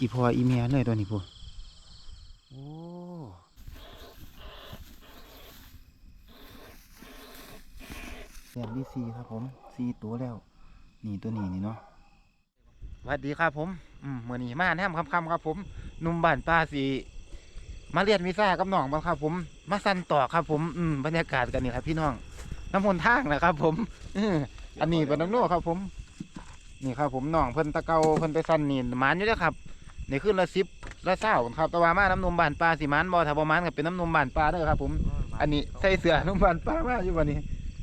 อีพออีเมียเลยตัวนี้พูโอ้แต้มที่สี่ครับผมสี่ตัวแล้ว นี่ตัวนี้นี่เนาะสวัสดีครับผมอืมมื่อนี้มาแนมคำคำๆครับผมหนุ่มบ้านป้าสีมาเรียนวีซ่ากับน้องบ้างครับ ผม มาสั่นต่อครับ ผม อืมบรรยากาศกันนี่ครับพี่น้องน้ำมนต์ทางนะครับ ผมอื้ออันนี้เป็นน้องโน่ครับ ผม นี่ครับ ผมน้องเพิ่นตะเกาเพิ่นไปสั่นนี่หมานอยู่เด้อครับ นี่ขึ้นละสิบละเศร้าครับแต่ว่ามาน้ำนมบานปลาสิหมานบ่ถ้าบ่หมานก็เป็นน้ำนมบานปลาเด้อครับผม อันนี้ใส่เสื้อนุ่มบานปลามาอยู่บ่นี้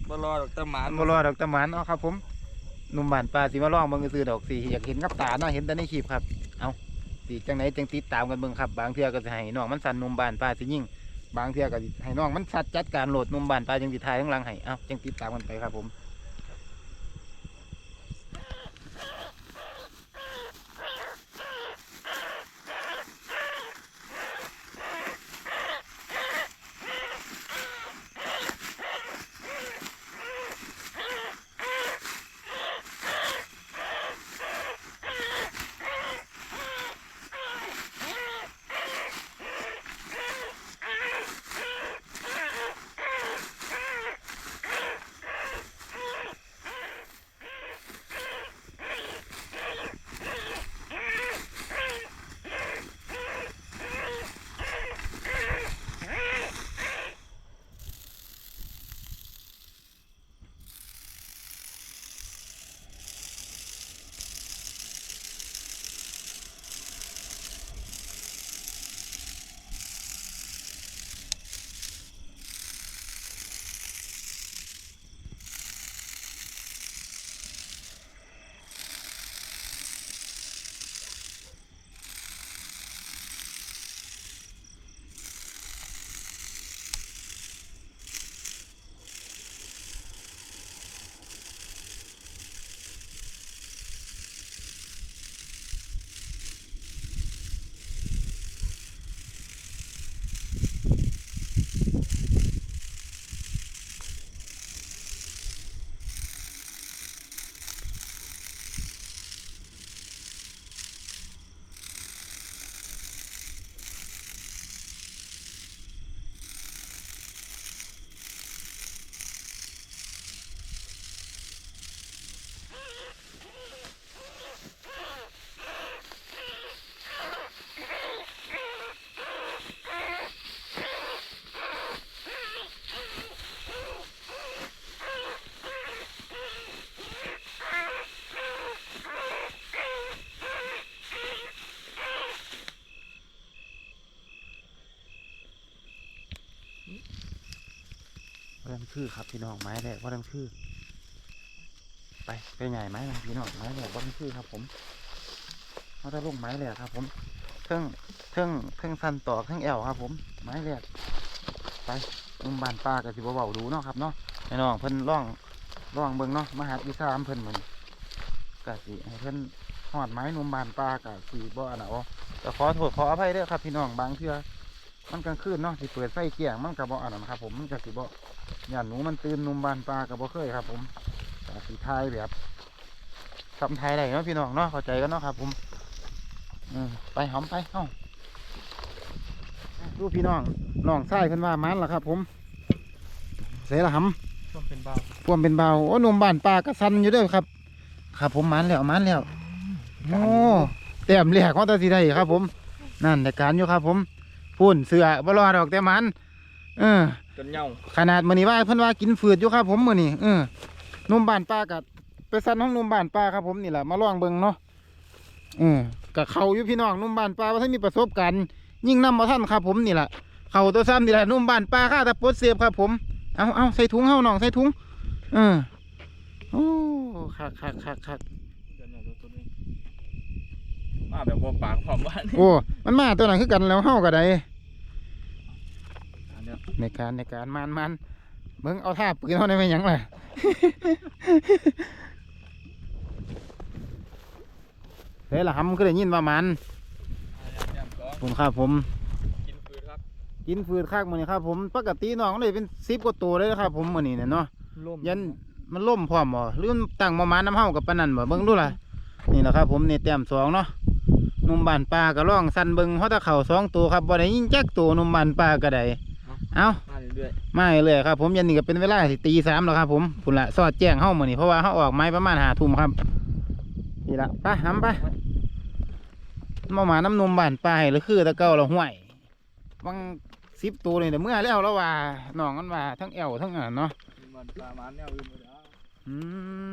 บรอดอกตะหมานบ่รอดอกตะหมานเนาะครับ ผมหนุ่มบานปลาสิมาลองเบิ่งซื้อดอกสิอยากเห็นกับตาเนาะเห็นแต่ในคลิปครับ เอาสิจังไหนจังติดตามกันเบิ่งครับ บางเทื่อก็สิให้น้องมันสั่นหนุ่มบานปลาสิยิ่งบางเทื่อก็สิให้น้องมันสัดจัดการโหลดหนุ่มบานปลาจังสิถ่ายข้างหลังให้ เอ้าจังติดตามกันไปครับผม ว่าดังคือครับพี่น้องไม้แรกว่าดังคือ ไปไปใหญ่ไม้นะพี่น้องไม้แรกว่าดังคือครับผมเขาจะลงไม้แรกครับ ผมเทิงเทิงเทิงสันต่อกเทิงแอวครับ ผมไม้แรกไปลุมบานปลากับสิบเบาๆดูเนาะครับเนาะไอ้น้องเพิ่นล่องล่องเบิ่งเนาะมหาวิสามเพิ่นเหมือนกะสิให้เพิ่นหอดไม้นุ่มบานปลากะสีบ่อนเอาแต่ขอโทษขออภัยด้อครับพี่น้องบางเทื่อ มันกลางคืนเนาะสิเปิดไฟเกี่ยงมันกับบ่อันนั้นครับ ผมมันกะสิบ่ย่านหนูมันตื่นหนุ่มบานปลากับบ่เคยครับ ผมแต่สีไทยแบบทำไทยได้เนาะพี่น้องเนาะเข้าใจกันเนาะครับ ผมอืมไปหอมไปเอ้าดูพี่น้องน้องไส้เพิ่นว่ามันล่ะครับ ผม เสียละหต้มเป็นเบาำพ่วมเป็นเบาโอ้หนุ่มบานปลากระสันอยู่เด้อครับ ครับ ผมมันแล้วมันแล้วโอ้แต้มแรกว่าแตาสีได้ครับ ผม นั่นแต่การอยู่ครับ ผม พูนเสือบ่รอดอกแต่มัน เออ จนเหย่าขนาดมื้อนี้ว่าเพิ่นว่ากินฝืดอยู่ครับผมมื้อนี้เออหนุ่มบ้านป้ากับไปสั่นห้องหนุ่มบ้านป้าครับผมนี่แหละมาลองเบิ่งเนาะเออกับเขาอยู่พี่น้องหนุ่มบ้านป้าว่าท่านมีประสบการณ์ยิ่งนำมาท่านครับผมนี่แหละเขาตัวซ้ำนี่แหละหนุ่มบ้านป้าข้าแต่ปลดเสียบครับผมเอาเอาใส่ถุงเฮาน้องใส่ถุงเออโอ้คักคักคักคักเดี๋ยวๆตัวนี้ มาแบบบ่ปากพร้อมว่านี่โอ้มันมาตัวนั้นคือกันแล้วเฮาก็ได้อันเนี้ยในการในการมันมันเบิ่งเอาท่าปืนเฮาได้ไหมหยังล่ะ เฮ้ยล่ะหำก็ได้ยินว่ามันอันเนี้ยสองผมครับผม กินฟืนครับกินฟืดคักมื้อนี้ครับ ผมปกติน้องเลยเป็นสิบกว่าตัวเลยนะครับ ผมมื้อนี้เนี่ยเนาะล่มยันมันล่มพร้อมบ่หรือมันตั้งประมาณน้ำเฮากับปานนั้นบ่เบิ่งดูล่ะนี่แหละครับผมนี่แต้มสองเนาะ หนุ่มบ้านป่าก็ร้องสั่นเบิงเฮาตะเข่าสองตัวครับบ่ได้ยิงจักตัวหนุ่มบ้านป่าก็ได้เอ้ามาเรื่อยมาเลยครับ ผมยันนี่ก็เป็นเวลาสิตีสามแล้วครับผมพุ่นละสอดแจ้งเฮามื้อนี้เพราะว่าเฮาออกไม้ประมาณ5ทุ่มครับนี่ละไปหำไปมาหมาน้ำนมบ้านป่าให้หรือคือตะเก้าเราห่วยวัง10ตัวนี่เดี๋ยวเมื่อแล้วแล้วว่าน้องมันว่าทั้งแอวทั้งอันนั้นเนาะๆมันปลามันแนวอื่นหมดแล้วอื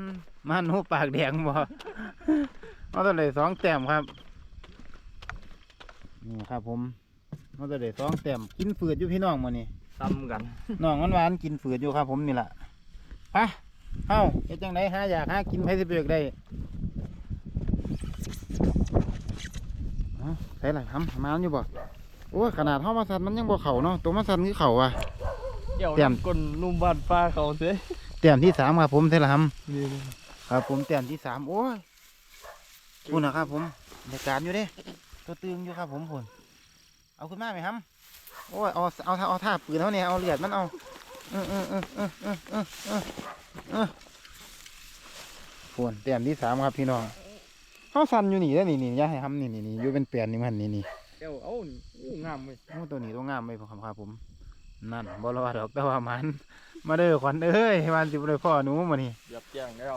มมันหูปากแดงบ่เอาตัวเลยสองแต้มครับ นี่ครับผมเอาตัวเลยสองแต้มกินฝืดอยู่พี่น้องมื้อนี้ซ้ำกันน้องหวานๆกินฝืดอยู่ครับ ผมนี่แหละไปเฮ้าเฮ็ดจังไดหาอยากหากินไผสิเบิกได้เอาใส่ละทำมาอยู่บ่โอ้ยขนาดเฮามาสั่นมันยังบ่เข้าเนาะตัวมาสั่นคือเข้าว่ะเกี่ยวเตรียมก้นนุ่มบ้านปลาเขาเสียแต้มที่สามครับผมใส่ละทนี่ำครับผมแต้มที่สามโอ้ยพูดนะครับผมในการอยู่เด้ ตัวตึงอยู่ครับ ผมผลเอาขึ้นมาไหมครับโอ้ยเอาเอาเอาท่าปืนเท่านี้เอาเลือดมันเอาเออเออเออเออเออเออเออฝนเตรียมที่สามครับพี่น้องข้าวสันอยู่นี่แล้วนี่นี่ย่าให้ทำนี่นี่นี่อยู่เป็นเปลี่ยนนี่มันนี่นี่เดี๋ยวเอางามเลยโอ้ตัวนี้ตัวงามเลยผมครับผม นั่นบอลว่าดอกแต่ว่ามัน มาเด้อขวัญเอ้ยมันสิบเลยพ่อหนูมาหนีเกือบแจ้งแล้ว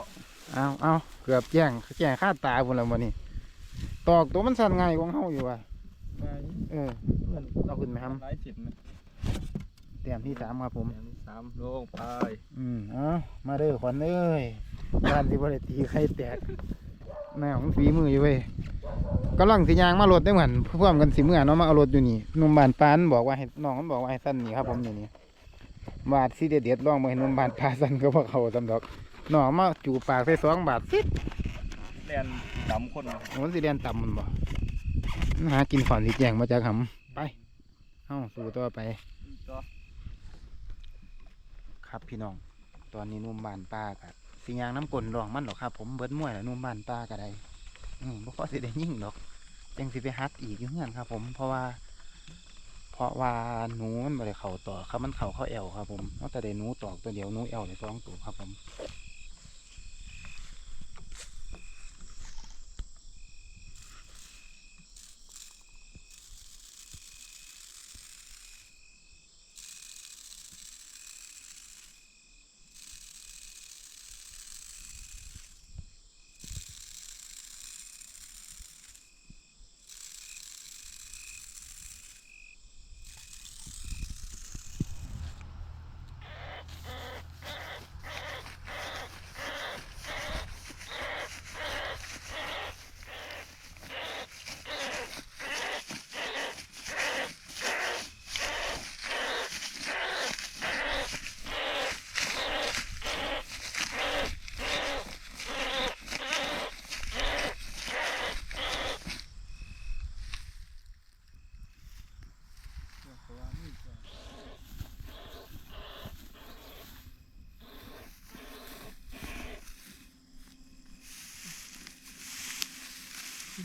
เอาเอาเกือบแจ้งแจ้งคาตาพุ่นแล้วมาหนี ตอกตัวมันสั่นง่ายกว่าเฮาอยู่ว่ะไปเออเอาขึ้นไหมครับหลายสิบนะเตรียมที่สามครับผมแต้มที่สามลงไปอืมเอามาเด้อขวัญเอ้ยบ้านสิบ่ได้ตีใครแตกแม่ของฝีมืออยู่เว้ยกำลังสิยางมารถได้เหมือนพร้อมกันสิเมื่อเนาะมาเอารถอยู่นี่หนุ่มบ้านปานบอกว่าให้น้องมันบอกว่าให้สั้นนี่ครับผมนี่นี่บาทสิเด็ดเด็ดๆลองมาให้หนุ่มบ้านปลาสั้นก็บ่เข้าสำดอกน้องมาจูบปากใส่สองบาทสิแลน ดำคนนะมันสิเรียนต่ำมันบ่มันหากินขอนสิแจงมาจากหำไปเอ้าสู่ต่อไป ก็ครับพี่น้อง ตอนนี้หนุ่มบ้านป้ากับสิยางน้ำกลนรองมันหรอกครับ ผมเบิดมวยแล้วหนุ่มบ้านป้าก็ได้อืมบ่พอสิได้ยิ่งดอกยังสิไปฮัดอีกอยู่เงื่อนครับ ผมเพราะว่า เพราะว่าหนูมันบ่ได้เข่าต่อครับมันเข่าเข้าแอวครับ ผมเอาแต่ได้หนูตอกตัวเดียวหนูแอวได้สองตัวครับผม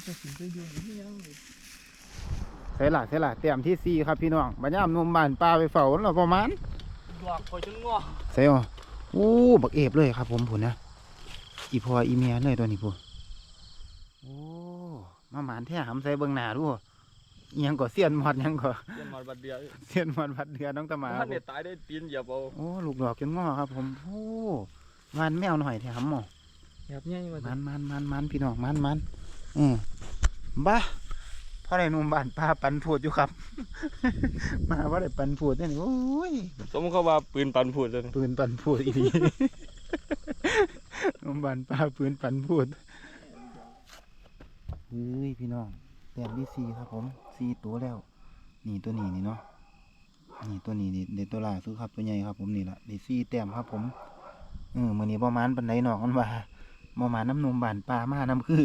เสร็จละเสร็จละเตรียมที่สี่ครับพี่น้องบัญญัติหนุ่มบ้านป้าไปเฝ้าแล้วประมาณดอกคอยจนงอเซ่ออู้บักเอฟเลยครับ ผมผุนนะอีพออีเมียเลยตัวนี้พูโอ้มาหมานแท้หำใส่เบิ่งหน้าดูอิหยังก็เสียนหมอดหยังก็เจ็นมาบัดเดียวเสียนหมอดพัดเดือน้องตะหมาคถ้ารับผเนี่ยมตายได้ตีนเหยียบเอาโอ้ลูกดอกจนงอครับ ผมโอ้มันแมวหน่อยแถมหมอเหยียบง่ายมามันมันมันมันพี่น้องมันมัน อืมบ้าพ่อได้หนุ่มบ้านป้าปันพูดอยู่ครับ มาว่าได้ปันพูดเนี่ยโอ้ยสมมติเขาว่าปืนปันพูดเลยปืนปันพูดอีดีโรงพยาบาลป้าปืนปันพูดเฮ้ยพี่น้องแต้มที่สี่ครับผมสี่ตัวแล้ว นี่ตัวนี้นี่เนาะนี่ตัวนี้นี่เด็ดตัวล่าสุดครับตัวใหญ่ครับผมนี่ละเด็ดสี่แต้มครับผมเออมือนี้ประมาณปันไดหนอกมันว่าประมาณน้ำนมบานปลามาน้ำคือ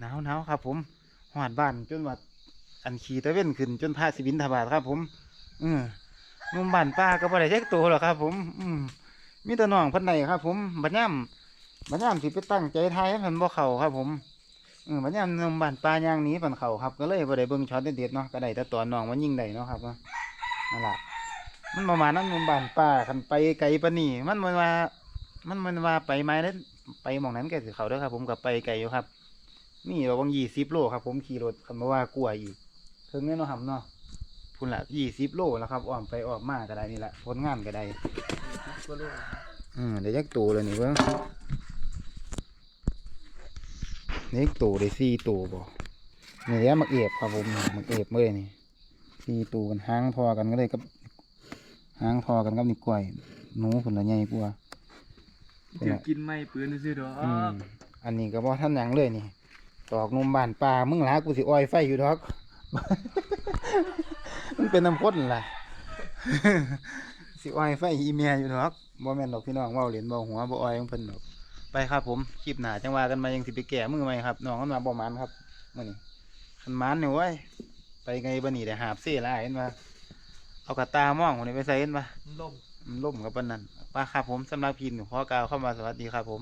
หนาวหนาวครับ ผมหอดบ้านจนว่าอันขี่ตะเว้นขึ้นจนพาสิบินทบาทครับ ผมอืมนุ่มบ้านป้าก็บ่ได้แจ็คตัวหรอกครับ ผม อืมมีแต่น้องพันใดครับ ผมบัดย่ำบัดย่ำสิไปตั้งใจทายให้เพันบ่เข้าครับ ผมเออบัดย่ำนุ่มบ้านป้าย่างนี้ปันเข้าครับ ก็เลยบ่ได้เบิ่งช็อตเด็ดๆเนาะก็ได้แต่ตอนน้องมันยิ่งได้เนาะครับนาะนั่นล่ะมันประมาณนั้นนุ่มบ้านป้าคันไปไกลปานนี้มันมันว่า มันมันว่าไปไม้นั้นไปมองนั้นแกสิเขาเด้อครับ ผมกับไปไกลอยู่ครับ นี่เราบางยี่สิบโลครับ ผมขี่รถคำว่ากลัวอีกถึงแน่เนาะครับเนาะพุ่นละยี่สิบโลแล้วครับอ้อมไปอ้อมมาก็ได้นี่แหละผลงานก็ได้ก็รู้อืมเดี๋ยวยักตัวเลยนี่เพิ่งนี่ยักตัวได้สี่ตัวบ่นี่แหละมักเอบครับผมมักเอบเมื่อนี่สี่ตัวกันหางทอกันก็เลยกับหางทอกันกับนี่กล้วยหนูผุนละใหญ่กว่าถือกินไม่ปืนซื้อดออืมกอันนี้ก็บ่ท่านหยังเลยนี่ต อกนมบานปลามึงหลากูสิอ้อยไฟอยู่ดอกมันเป็นน้ำข้นล่ะสิอ้อยไฟอีเมียอยู่ดอกบ่แม่นดอกพี่น้องเว้าเล่นบ่หัวบ่อ้อยของเพิ่นดอกไปครับผมคลิปหน้าจังว่ากันมายังสิไปแก้มือใหม่ครับน้องมันมาบ่มันครับมื้อนี้คันมันนี่เว้ยไปไงบ่นี่ได้หาบเซ่หลายเห็นว่าเอากระตามองคนนี้ไปใส่เห็นว่าล่มมันล่มกับปานนั้นป้าครับผมสำหรับพินขอกล่าวเข้ามาสวัสดีครับผม